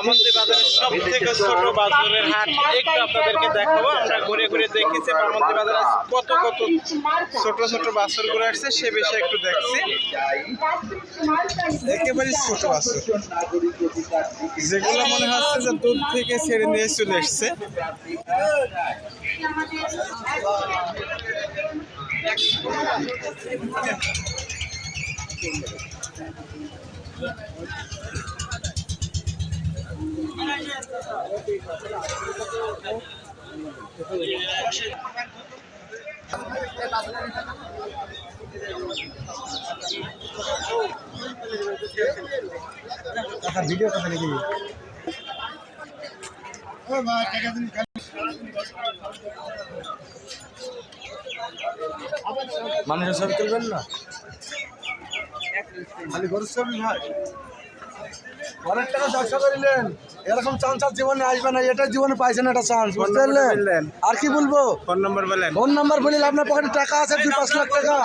বামন্দি সব থেকে ছোট বাজারের হাট একটু আপনাদেরকে দেখাবো। আমরা ঘুরে ঘুরে দেখেছি বামন্দি বাজারে কত কত ছোট ছোট বাছরগুলো আসছে, সে বিষয়ে একটু দেখছি। একেবারে ছোট বাছর। যেগুলো মনে হচ্ছে যে দুধ থেকে ছেড়ে নিয়ে চলে এসছে। ভিডিও কথা নাকি মানুষের ছবি তুলবেন না? খালি গরুর ছবি ভাই অনেক টাকা ব্যবসা করিলেন। এরকম চান্স আর জীবনে আসবে না এটা জীবনে পাইছেন একটা চান্স বুঝতে পারলেন? আর কি বলব? ফোন নম্বর বলেন। ফোন নম্বর বলিলে আপনার পকেটে টাকা আছে দুই পাঁচ লাখ টাকা।